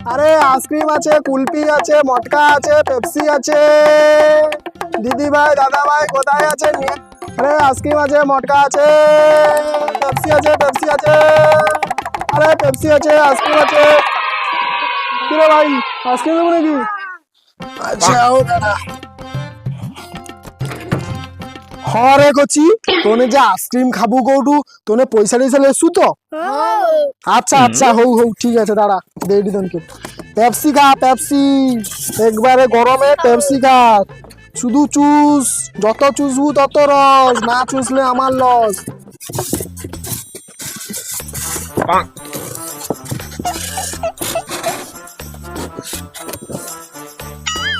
আরে আইসক্রিম আছে কুলপি আছে মটকা আছে পেপসি আছে। দিদি ভাই দাদা ভাই কোথায় আছে আরে আইসক্রিম আছে মটকা আছে পেপসি আছে পেপসি আছে। আরে পেপসি আছে আইসক্রিম আছে। কিরে ভাই আইসক্রিম দেবো নাকি? আচ্ছা ও দাদা। হরে কচি তোনে যে আইসক্রিম খাব কৌটু তোনে পয়সা টয়সা লেসু তো? আচ্ছা আচ্ছা হৌ হৌ ঠিক আছে দাঁড়া দেড়ি দনকে পেপসি খা পেপসি। একবারে গরমে পেপসি খা। শুধু চুস যত চুসবু তত রস না চুসলে আমার লস।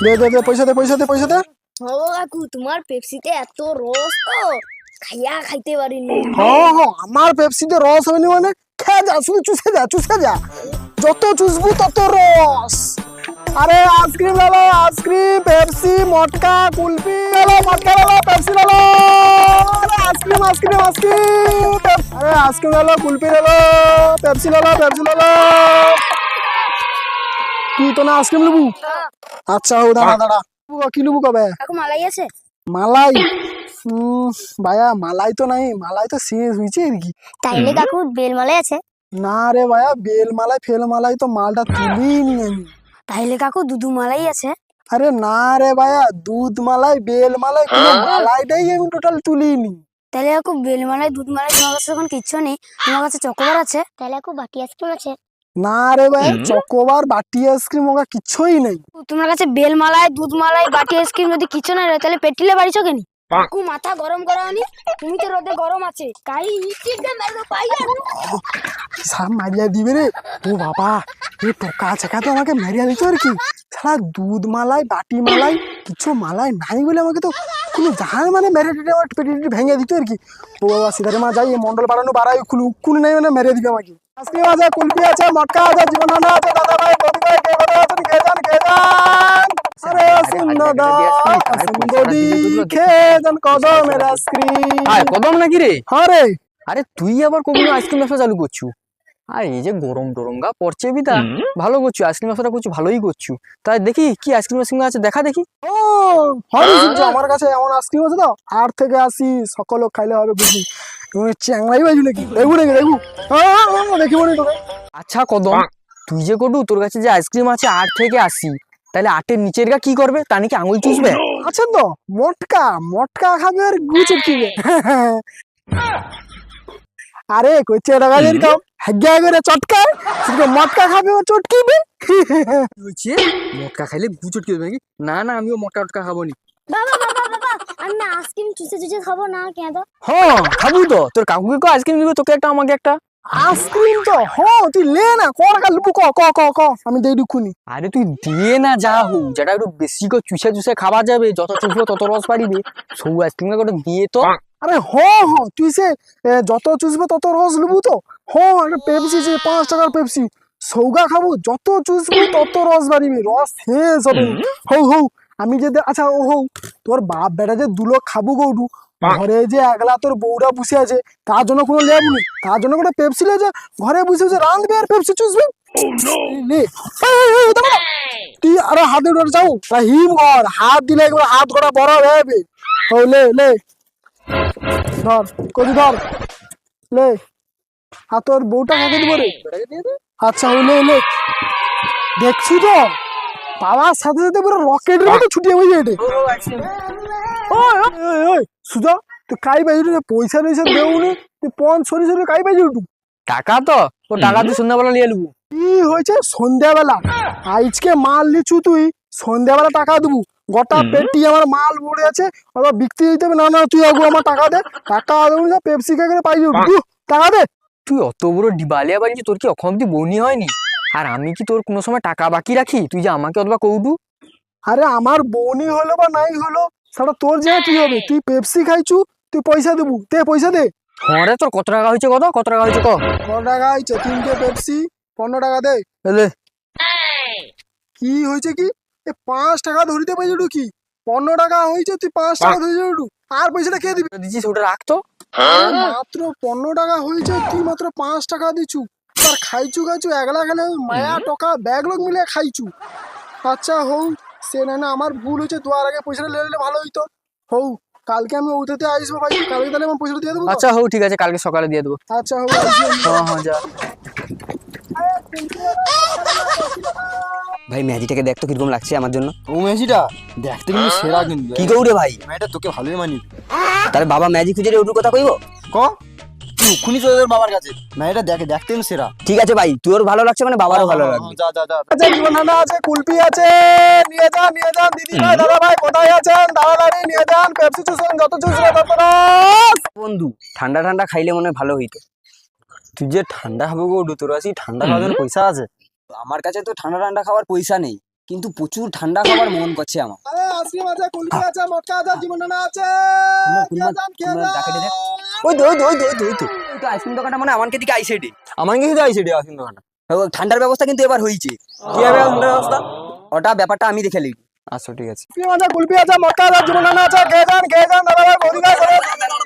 দে দে দে পয়সা দে পয়সা দে পয়সা দে। ও কাকু তোমার পেপসিতে এত রস তো খাইয়া খাইতে পারিনি হ্যাঁ হ্যাঁ আমার পেপসিতে রস হবে না মানে। খেয়ে যা শুধু চুষে যা চুষে যা। যত চুষবু তত রস আরে আইসক্রিম লালো আইসক্রিম পেপসি মটকা কুলফি লালো মটকা লালো পেপসি লালো আরে ice cream ice cream ice cream আরে আইসক্রিম লালো কুলফি লালো পেপসি লালো পেপসি লালো কি তো না আইসক্রিম নেবু আচ্ছা হো দাঁড়া দাঁড়া। কি কবে কাকু মালাই আছে? মালাই? মালাই তো নাই মালাই তো শেষ হয়েছে আর কি। তাইলে কাকু বেল মালাই আছে? না রে ভাইয়া বেল মালাই ফেল মালাই তো মালটা তুলিনি আমি। তাইলে কাকু দুধু মালাই আছে? আরে না রে ভাইয়া দুধ মালাই বেল মালাই কোনো মালাইটাই আমি টোটাল তুলিনি তাহলে কাকু বেল মালাই দুধ মালাই তোমার কাছে যখন কিচ্ছু নেই। তোমার কাছে চকোবার আছে? তাহলে কাকু বাটি আইসক্রিম আছে? না রে ভাইয়া চকোবার বাটি আইসক্রিম ওগা কিচ্ছুই নেই। তোমার কাছে বেল মালাই দুধ মালাই বাটি আইসক্রিম যদি কিছু না তাহলে পেটিলে বাড়িছো কেনি কাকু মাথা গরম করাওনি তুমি তো রোদে গরম আছে। কাই ইচিক দে মেরো পাই সাপ মারিয়া দিবে রে। ও বাবা এ টোকা চাকা তো আমাকে মারিয়া দিত আর কি। সারা দুধ মালাই বাটি মালাই কিছু মালাই নাই বলে আমাকে তো কোনো জাহান মানে মেরে টেটে আমার পেটে টেটে ভেঙে দিত আর কি। ও বাবা সিধারে মা যাই মন্ডল বাড়ানো বাড়াই কোনো কোনো নাই মানে মেরে দিবে আমাকে। আছে কুলফি আছে মটকা আছে আছে দাদা ভাই বদি ভাই কে আছেন কে যান কে যান আরে যান কদমের আইসক্রিম কদম নাকি রে? হ্যাঁ রে। আরে তুই আবার কখনো আইসক্রিম ব্যবসা চালু করছু? আর এই যে গরম টরম গা পড়ছে বিদা। ভালো করছু আইসক্রিম ব্যবসাটা করছু ভালোই করছু। তাই দেখি কি আইসক্রিম আইসক্রিম আছে দেখা দেখি। ও হরি সূর্য আমার কাছে এমন আইসক্রিম আছে তো আর থেকে আসি সকল খাইলে হবে বুঝলি। তুমি চ্যাংলাই বাজু নাকি? দেখব নাকি দেখব। দেখি মনে তোকে। আচ্ছা কদম তুই যে কটু তোর কাছে যে আইসক্রিম আছে আট থেকে আসি। তাহলে আটের নিচের গা কি করবে? তা নাকি আঙুল চুষবে? আছেন তো মটকা মটকা খাবে আর গু চটকিবে। আরে কইছে টাকা যেরকম হাগিয়া করে চটকায় শুধু মটকা খাবে ও চটকিবে। হচ্ছে মটকা খাইলে গু চটকে দেবে নাকি? না না আমিও মটকা টটকা খাব নি বাবা বাবা বাবা আমি না আইসক্রিম চুষে চুষে খাব না কেন তো? হ্যাঁ খাব তো। তোর কাকুকে কো আইসক্রিম দিবে তোকে একটা আমাকে একটা? আইসক্রিম তো? হ্যাঁ তুই লে না ক টাকা লুবু ক ক ক ক আমি দেই দুখুনি আরে তুই দিয়ে না যা হোক যেটা একটু বেশি করে চুষে চুষে খাওয়া যাবে যত চুষবো তত রস পারিবে সব আইসক্রিম করে দিয়ে তো। আরে হ হ তুই সে যত চুষবে তত রস লুবু তো। হ একটা পেপসি যে পাঁচ টাকার পেপসি সৌগা খাব যত চুষবি তত রস বাড়িবি রস শেষ হবে। হৌ হৌ আমি যে আচ্ছা ও হৌ তোর বাপ বেটা যে দুলো খাব গৌডু ঘরে যে একলা তোর বউরা বসে আছে তার জন্য কোনো লেবু নেই তার জন্য কোনো পেপসি লে যে ঘরে বসে বসে রাঁধবে আর পেপসি চুষবে? দাঁড়া। তুই আরও হাতে উঠে যাও হিম কর হাত দিলে একবার হাত করা বড় হয়ে যাবে। ও লে লে। ধর কদি ধর। লে আর তোর বউটা কাকে দিব রে? আচ্ছা দেখছি তো। পাওয়ার সাথে সাথে পুরো রকেটের মতো ছুটিয়ে ওই ওই, সুজা তুই কাই রে পয়সা টয়সা দেউনি তুই পন সরি সরি কাই বাজি উঠু টাকা তো ও টাকা তুই সন্ধ্যাবেলা নিয়ে নেব কি হয়েছে? সন্ধ্যাবেলা। আজকে মাল লিচু তুই সন্ধ্যাবেলা টাকা দেবো। গোটা পেটি আমার মাল পড়ে আছে। আবার বিক্রি দিতে হবে না না তুই আগে আমার টাকা দে। টাকা দেবো না পেপসি খেয়ে পাই যাব টাকা দে। তুই অত বড় ডিবালিয়া বানিয়েছিস তোর কি অখন অব্দি বনি হয়নি? আর আমি কি তোর কোনো সময় টাকা বাকি রাখি? তুই যে আমাকে অথবা কৌটু আরে আমার বনি হলো বা নাই হলো সেটা তোর যে কি হবে? তুই পেপসি খাইছু তুই পয়সা দেবো। দে পয়সা দে। হ্যাঁ রে তোর কত টাকা হয়েছে কত? কত টাকা হয়েছে ক? কত টাকা হয়েছে? তিনটে পেপসি পনেরো টাকা দে। কি হয়েছে কি? এ পাঁচ টাকা ধরিতে পাইছু কি? পনেরো টাকা হয়েছে তুই পাঁচ টাকা ধরে আর পয়সাটা কে দিবি? দিচ্ছিস ওটা রাখতো মাত্র পনেরো টাকা হয়েছে তুই মাত্র পাঁচ টাকা দিছু। তা আর খাইছু খাইছু একলা খেলে মায়া টকা ব্যাগ লোক মিলে খাইছু। আচ্ছা হৌ সে না না আমার ভুল হয়েছে দুয়ার আগে পয়সাটা লে নিলে ভালো হইতো। হৌ কালকে আমি উঠেতে আসব ভাই কালকে তাহলে আমার পয়সাটা দিয়ে দেবো আচ্ছা হো ঠিক আছে কালকে সকালে দিয়ে দেবো। আচ্ছা হৌ হ্যাঁ হ্যাঁ যা। ভাই ম্যাজিটাকে দেখ তো কীরকম লাগছে আমার জন্য। ও মেসিটা দেখতে কিন্তু সেরা কিন্তু কি গৌরে ভাই? এটা তোকে ভালোই মানি। তাহলে বাবা ম্যাজিক খুঁজে ওটুর কথা কইব? ক? খুনি চলে তোর বাবার কাছে। না দেখে দেখতে কিন্তু সেরা। ঠিক আছে ভাই তোর ভালো লাগছে মানে বাবারও ভালো লাগবে। যা যা যা। আছে আছে কুলপি আছে নিয়ে যান নিয়ে যান দিদি ভাই দাদা ভাই কোথায় আছেন? তাড়াতাড়ি নিয়ে যান পেপসি চুষেন যত চুষবে তত বন্ধু ঠান্ডা ঠান্ডা খাইলে মনে হয় ভালো হইতো। তুই যে ঠান্ডা খাব গো তোর কাছে ঠান্ডা খাওয়ার পয়সা আছে? আমার কাছে তো ঠান্ডা ঠান্ডা খাওয়ার পয়সা নেই কিন্তু প্রচুর ঠান্ডা খাবার মন করছে আমার। মানে ঠান্ডার ব্যবস্থা কিন্তু এবার হয়েছে। ওটা ব্যাপারটা আমি দেখে লিখি আচ্ছা ঠিক আছে। কুলপি যান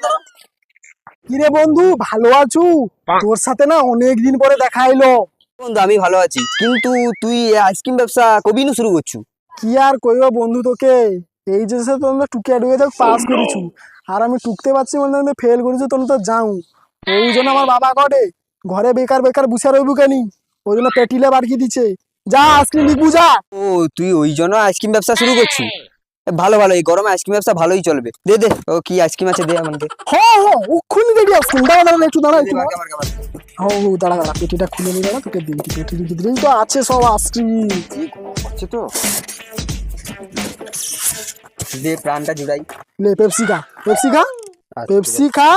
যান। কিরে বন্ধু ভালো আছো? তোর সাথে না অনেক দিন পরে দেখা এলো বন্ধু আমি ভালো আছি। কিন্তু তুই আইসক্রিম ব্যবসা কবি নু শুরু করছু? কি আর কইব বন্ধু তোকে? এই যে সে তোমরা টুকিয়া টুকে যাও পাস করেছু। আর আমি টুকতে পারছি বলে আমি ফেল করেছি তোমরা তো যাও। ওই জন্য আমার বাবা কটে। ঘরে বেকার বেকার বুসে রইবু কেনি? ওই জন্য পেটিলে বাড়কি দিচ্ছে যা আইসক্রিম লিখবু যা। ও তুই ওই জন্য আইসক্রিম ব্যবসা শুরু করছু? এ, ভালো ভালো এই গরমে আইসক্রিম ব্যবসা ভালোই চলবে। দে দে ও কি আইসক্রিম আছে দে আমাকে হ্যাঁ হ্যাঁ ওক্ষুনি রেডি আইসক্রিম দাঁড়া দাঁড়া একটু দাঁড়া একটু দাঁড়া। ও ও, দাঁড়া দাঁড়া পেটিটা খুলে নিয়ে দাঁড়া তোকে দিন পেটির ভিতরেই তো আছে সব আইসক্রিম আছে তো? দে প্রাণটা জুড়াই। লে পেপসি খা পেপসি খা। পেপসি খা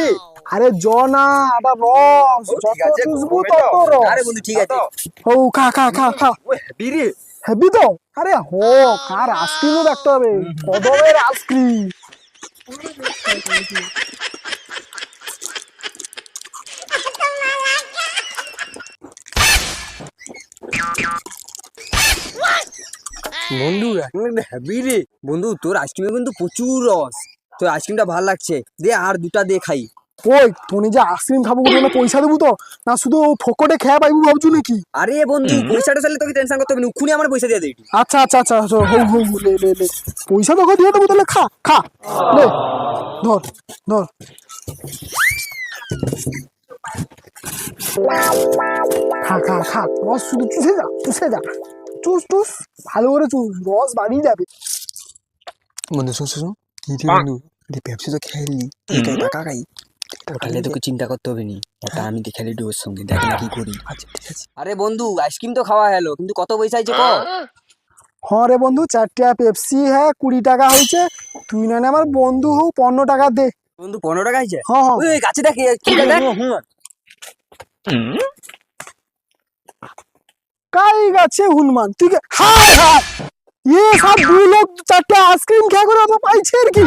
রে আরে জ না এটা রস। যত আছে, ওটা। তত রস। আরে বন্ধু ঠিক আছে। ও খা খা খা খা। রে তো আরে হো, কার আইসক্রিমও হবে। কদমের আইসক্রিম বন্ধু হেভি রে। বন্ধু, তোর আইসক্রিমে কিন্তু প্রচুর রস। তোর আইসক্রিমটা ভালো লাগছে। দে আর দুটা দে খাই। ওই তুমি যে আইসক্রিম খাব বলে না পয়সা দেবো তো? না শুধু ফোকটে খেয়ে পাইবো ভাবছ নাকি? আরে বন্ধু পয়সাটা চাইলে তোকে টেনশন করতে হবে না আমার পয়সা দিয়ে দে আচ্ছা আচ্ছা আচ্ছা আচ্ছা, হৌ হৌ লে লে লে। পয়সা তোকে দিয়ে দেবো তাহলে খা খা। লে ধর ধর। খা খা খা রস শুধু চুষে যা চুষে যা। চুষ চুষ ভালো করে চুষ রস বাড়িয়ে যাবে। বন্ধু শুন শুন কি রে বন্ধু রে পেপসি তো টাকা খাই ওটা তোকে চিন্তা করতে হবে নি। ওটা আমি দেখে নিই ওর সঙ্গে দেখ না কি করি। আচ্ছা ঠিক আছে। আরে বন্ধু আইসক্রিম তো খাওয়া হলো কিন্তু কত পয়সা আছে ক হ্যাঁ রে বন্ধু চারটা পেপসি হ্যাঁ কুড়ি টাকা হয়েছে। তুই না আমার বন্ধু হও পনেরো টাকা দে। বন্ধু পনেরো টাকা আছে হ্যাঁ হ্যাঁ। ওই গাছে দেখ কাই গাছে হনুমান? তুই হায় হায়! ये सब दो लोग চারটা আইসক্রিম খেয়ে করে তো পাইছে আর কি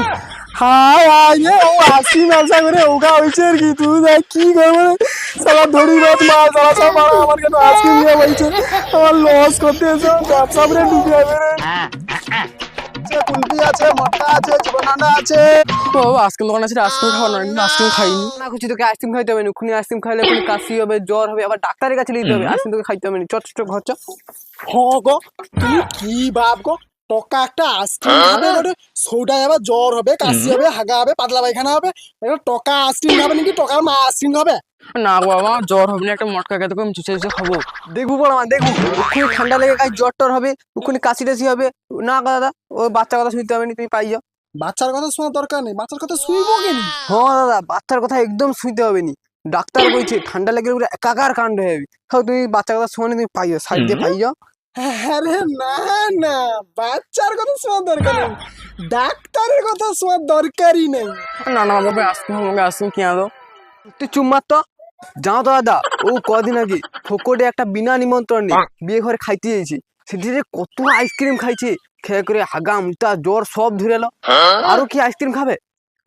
হায় হায় এ ও আইসক্রিম ব্যবসা করে ওগা হয়েছে আর কি তুই দেখ কি করবে সালা ধরি বাত মার সালা সব মারা আমার কাছে আইসক্রিম নিয়ে পাইছে আমার লস করতে এসে ব্যবসা করে ডুবে যাবে রে আছে, কুলফি আছে মটকা আছে আছে। তো আইসক্রিম দোকান আছে আইসক্রিম খাওয়া নয় কিন্তু আইসক্রিম খাইনি। না খুঁজি তোকে আইসক্রিম খাইতে হবে না আইসক্রিম খাইলে কাশি হবে জ্বর হবে আবার ডাক্তারের কাছে নিতে হবে আইসক্রিম তোকে খাইতে হবে না। চট চট ঘর চ হ গো তুই কি ভাব গো? টকা একটা আইসক্রিম খাবে ওটা সৌডায় আবার জ্বর হবে কাশি হবে হাগা হবে পাতলা পায়খানা হবে এটা টকা আইসক্রিম খাবে নাকি টকার মা আইসক্রিম খাবে? না বাবা জ্বর হবে না একটা মটকা খেতে আমি চুচে চুচে খাব। দেখব বড় মা দেখব। ওখানে ঠান্ডা লেগে গায়ে জ্বর টর হবে ওখানে কাশি টাশি হবে। না দাদা ওই বাচ্চা কথা শুনতে হবে না তুমি পাই যাও। বাচ্চার কথা শোনার দরকার নেই বাচ্চার কথা শুইবো কেন হ্যাঁ দাদা বাচ্চার কথা একদম শুনতে হবে নি। ডাক্তার বলছে ঠান্ডা লেগে পুরো একাকার কাণ্ড হয়ে যাবে তাও তুমি বাচ্চার কথা শোনে তুমি পাই যাও সাইড দিয়ে পাই যাও। আরে না না বাচ্চার কথা শোনার দরকার নেই। ডাক্তারের কথা শোনার দরকারই নেই। না না বাবা আমাকে আইসক্রিম কিনা দাও তুই চুপ মার তো? যাও তো দাদা ও কদিন আগে ফোকটে একটা বিনা নিমন্ত্রণে বিয়ে ঘরে খাইতে যাইছে সেটি যে কত আইসক্রিম খাইছে খেয়ে করে হাগা মুতা জ্বর সব ধরে এলো। আরও কি আইসক্রিম খাবে?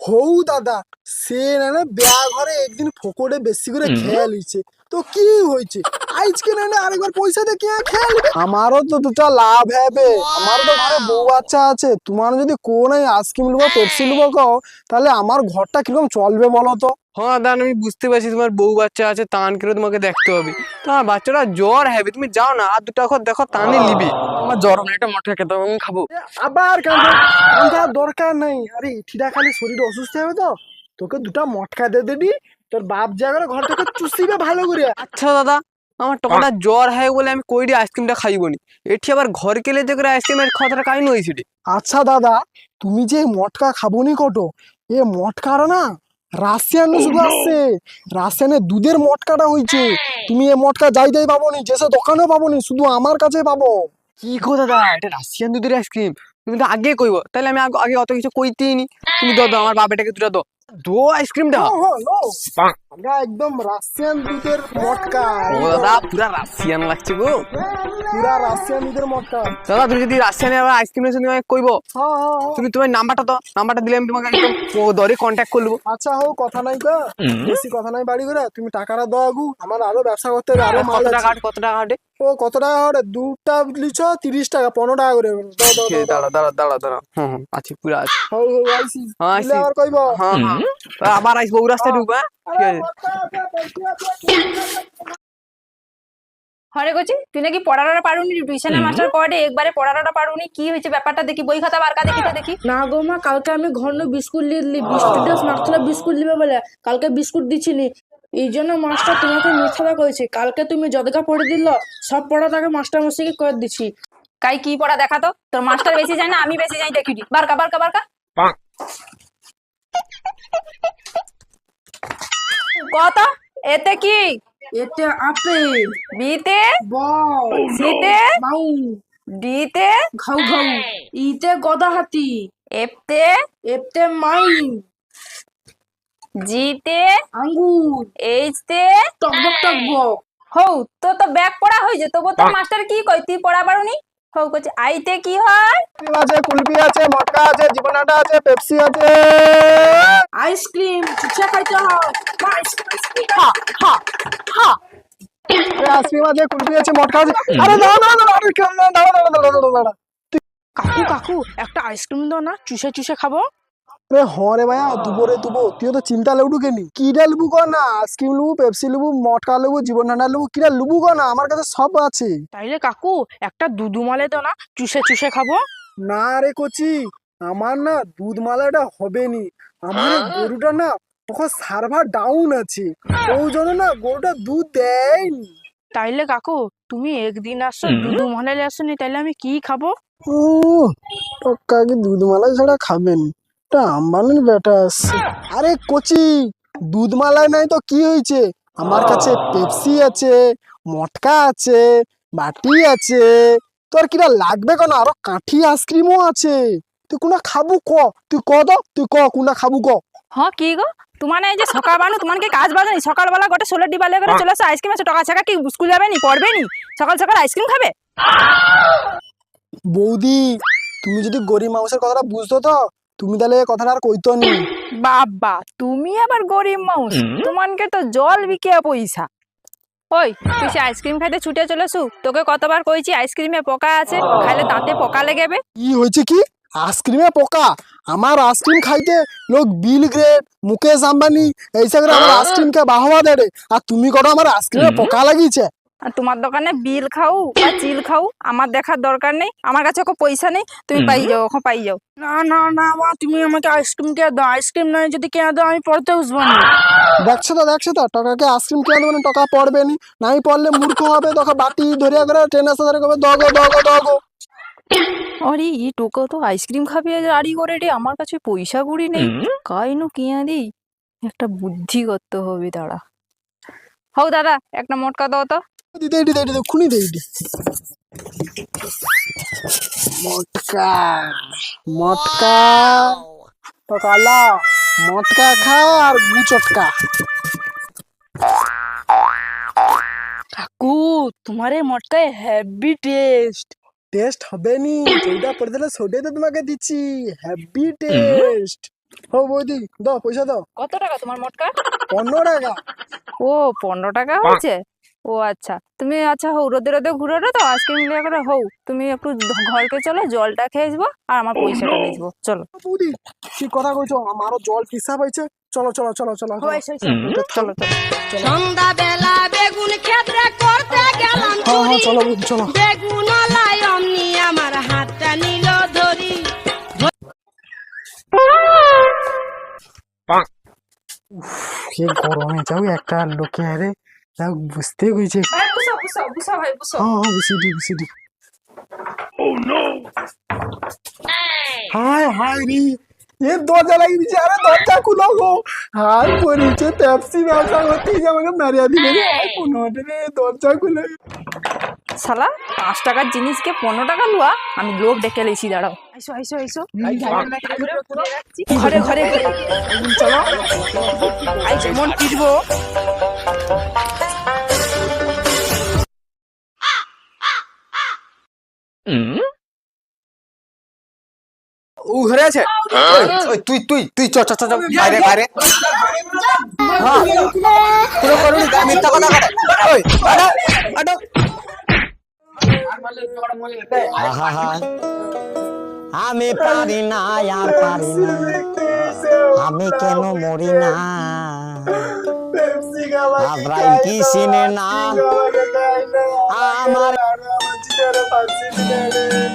হৌ দাদা সে না না বিয়া ঘরে একদিন ফোকরে বেশি করে খেয়ে লিছে তো কি হয়েছে? আজকে না না আরেকবার পয়সা দিয়ে কে খেয়ে আমারও তো দুটা লাভ হবে। আমার তো ঘরে বউ বাচ্চা আছে। তোমার যদি কোন আইসক্রিম নেব পেপসি নেব কও তাহলে আমার ঘরটা কীরকম চলবে বলো তো? হ্যাঁ দান আমি বুঝতে পারছি তোমার বউ বাচ্চা আছে তান করে তোমাকে দেখতে হবে? তোমার বাচ্চাটা জ্বর হবে তুমি যাও না আর দুটো এখন দেখো তানে নিবি। আমার জ্বর হবে একটা মটকা খেতে হবে আমি খাব। আবার কাঁদা দরকার নেই। আরে ঠিটা খালি শরীর অসুস্থ হবে তো। তোকে দুটা মটকা দিয়ে দিবি তোর বাপ জায়গায় ঘর থেকে চুষিবে ভালো করে। আচ্ছা দাদা আমার টকাটা জ্বর হয় বলে আমি কইরি আইসক্রিমটা খাইব নি। এটি আবার ঘর কেলে যে করে আইসক্রিমের কথাটা কাহিনী হয়েছে আচ্ছা দাদা তুমি যে মটকা খাবনি কটো এ মটকার না রাশিয়ান শুধু আসছে। রাশিয়ানে দুধের মটকাটা হয়েছে। তুমি এ মটকা যাই যাই পাবো নি যেসব দোকানেও পাবো নি শুধু আমার কাছে পাবো। কি গো দাদা এটা রাশিয়ান দুধের আইসক্রিম তুমি তো আগে কইব। তাহলে আমি আগে অত কিছু কইতেই নি তুমি দাও দাও আমার বাবাটাকে দুটা দাও। দো আইসক্রিমটা। হ্যাঁ, হ্যাঁ, আমরা একদম রাশিয়ান দুধের মটকা। ও দাদা পুরা রাশিয়ান লাগছে গো। পুরা রাশিয়ান দুধের মটকা। দাদা তুমি যদি রাশিয়ানের আবার আইসক্রিম এসে তুমি কইব হ্যাঁ হ্যাঁ হ্যাঁ। তুমি তোমার নাম্বারটা দাও। নাম্বারটা দিলে আমি তোমাকে একদম দরে কন্ট্যাক্ট করব আচ্ছা হোক কথা নাই গো বেশি কথা নাই বাড়ি করে তুমি টাকাটা দাও আগু। আমার আরও ব্যবসা করতে হবে আরও মাল কত টাকা কত টাকা আটে ও কত টাকা করে দুটা লিছ? তিরিশ টাকা পনেরো টাকা করে। দাঁড়া দাঁড়া দাঁড়া দাঁড়া। হ্যাঁ আছে পুরা আছে। হও হও আইসি আবার কইব? হ্যাঁ। আবার আসব ও রাস্তায় ঢুকবো হ্যাঁ? হরে গছি তুই নাকি পড়াটা পারুনি? টিউশনের মাস্টার করে একবারে পড়াটা পারুনি? কি হয়েছে ব্যাপারটা দেখি বই খাতা বারকা দেখি তো দেখি। না গো মা কালকে আমি ঘন বিস্কুট লিখলি বিস্কুটের মাস্টার বিস্কুট দিবে বলে। কালকে বিস্কুট দিছিলি। এই জন্য মাস্টার তোমাকে মিথ্যাটা করেছে। কালকে তুমি যতটা পড়ে দিল সব পড়া তাকে মাস্টার মশাইকে করে দিছি কাই কি পড়া দেখা তো? তোর মাস্টার বেশি যায় না আমি বেশি যাই দেখি। বারকা বারকা বারকা। কত? এতে কি? এতে আপেল। বিতে? বল। সিতে? মাউ ডিতে? ঘাউ ঘাউ। ইতে গদা হাতি এফতে এতে মাইম জিতে আঙ্গুর। এইচতে টকবক টকবক হৌ তো তো ব্যাগ পড়া হয়েছে তবু তোর মাস্টার কি কই তুই পড়া পারুনি? হৌ কইছে আইতে কি হয়? আছে কুলফি আছে মটকা আছে জীবনাটা আছে পেপসি আছে। আইসক্রিম চুচা খাইতে হয়। Ice cream, ice cream. আরে আইসক্রিম আছে কুলফি আছে মটকা আছে। আরে দাঁড়া দাঁড়া দাঁড়া আরে কেন দাঁড়া দাঁড়া দাঁড়া দাঁড়া দাঁড়া দাঁড়া। কাকু কাকু একটা আইসক্রিম দাও না চুষে চুষে খাব। আরে হ্যাঁ রে ভাইয়া দুবো রে দুবো তুই তো চিন্তা লেবু কেনি কিটা লেবু কর না আইসক্রিম লেবু পেপসি লেবু মটকা লেবু জীবন ঠান্ডা লেবু কিটা লেবু কর না আমার কাছে সব আছে। তাইলে কাকু একটা দুধু মালে দাও না চুষে চুষে খাব। না রে কচি আমার না দুধ মালাটা হবে নি আমার গরুটা না ওখানে সার্ভার ডাউন আছে। ওই জন্য না গরুটা দুধ দেয়নি। তাইলে কাকু তুমি একদিন আসছো দুধু মালে আসনি তাইলে আমি কি খাব? ও টক্কাকে দুধ মালাই ছাড়া খাবেন? এটা আম্বানির বেটা আছে আরে কচি দুধ মালাই নাই তো কি হয়েছে? আমার কাছে পেপসি আছে মটকা আছে বাটি আছে। তোর কিটা লাগবে কেন? আরও কাঠি আইসক্রিমও আছে। তুই কোনা খাবু ক? তুই ক তো তুই ক কোনা খাবু ক? হ্যাঁ কি গো? তোমার এই যে সকাল বানু তোমার কি কাজ বাজে নি সকালবেলা গোটে ষোলো ডিবালে করে চলে আসো আইসক্রিম আছে টাকা ছাকা কি স্কুল যাবে নি? পড়বে নি? সকাল সকাল আইসক্রিম খাবে? বৌদি তুমি যদি গরিব মানুষের কথাটা বুঝতো তো? তুমি তাহলে কথাটা আর কইতো নি। বাবা তুমি আবার গরিব মানুষ। তোমাকে তো জল বিকিয়া পয়সা। ওই তুই সে আইসক্রিম খাইতে ছুটে চলেছু? তোকে কতবার কইছি আইসক্রিমে পোকা আছে খাইলে দাঁতে পোকা লেগেবে কি হয়েছে কি? আইসক্রিমে পোকা? আমার আইসক্রিম খাইতে লোক বিল গ্রেড মুকেশ আম্বানি এইসব করে আমার আইসক্রিমকে বাহবা দেড়ে আর তুমি করো আমার আইসক্রিমে পোকা লাগিয়েছে? আর তোমার দোকানে বিল খাও বা চিল খাও আমার দেখার দরকার নেই আমার কাছে ওকে পয়সা নেই তুমি পাই যাও ওখানে পাই যাও। না না না মা তুমি আমাকে আইসক্রিম কে দাও? আইসক্রিম নয় যদি কে দাও আমি পড়তে বসবো না। দেখছ তো দেখছ তো টাকাকে আইসক্রিম কিনে দেবো না টাকা পড়বে নি? নাই পড়লে মূর্খ হবে তখন বাটি ধরিয়া করে ট্রেনের সাথে করবে দগো দগো দগো। আরে ই টোকা তো আইসক্রিম খাবে আড়ি করে রে আমার কাছে পয়সা কুড়ি নেই। কাইনু কিয়া দিই একটা বুদ্ধি করতে হবে দাঁড়া। হোক দাদা একটা মোটকা দাও তো। দিতে দিতে দিতে খুনি দে দিতে মটকা মটকা। টকালা মটকা খা আর গু চটকা। কাকু তোমার এই মটকায় হেভি টেস্ট টেস্ট হবে নি যেটা পড়ে দিলে সেটাই তো তোমাকে দিচ্ছি। হ্যাপি টেস্ট হো বৌদি দাও পয়সা দাও। কত টাকা তোমার মোটকা? পনেরো টাকা। ও পনেরো টাকা হয়েছে? ও আচ্ছা। তুমি আচ্ছা হও রোদে রোদে ঘুরে তো আইসক্রিম লিয়ে করে হও তুমি একটু ঘরকে চলো জলটা খেয়ে আসব আর আমার পয়সাটা নিয়ে আসব। চলো। বৌদি কি কথা কইছো? আমারও জল পিসা পাইছে চলো চলো চলো চলো চলো। চলো চলো সন্ধ্যা বেলা বেগুন ক্ষেত্রে করতে গেলাম হ্যাঁ হ্যাঁ চলো বৌদি চলো। বেগুন লাই অমনি আমার হাতটা নিল ধরি। কি গরমে যাও একটা লোকে আরে যাও বুঝতে গেছে হ্যাঁ হ্যাঁ বুঝি দি বুঝি দি হায় হায় রে! এ দরজা লাগিয়ে দিচ্ছে আরে দরজা খুলো গো। হাই পরিচে পেপসি ব্যবসা করতে আমাকে মারিয়া দিলে রে। কোনো রে দরজা খুলে। শালা পাঁচ টাকার জিনিসকে পনেরো টাকা লুয়া? আমি লোক ডেকে লেছি দাঁড়াও। আইসো আইসো আইসো। ঘরে ঘরে ঘরে চলো। আই যেমন পিটবো ও ঘরে আছে? ওই, ওই, তুই তুই তুই চ চ চ চ, বাইরে বাইরে। পুরো করুন মিথ্যা কথা করে ওই আটা আটা। আহা আমি পারি না আর পারি না। আমি কেন মরি না? আব্রাহিম কি চিনে না? আমার Çarapansız ilerleyin.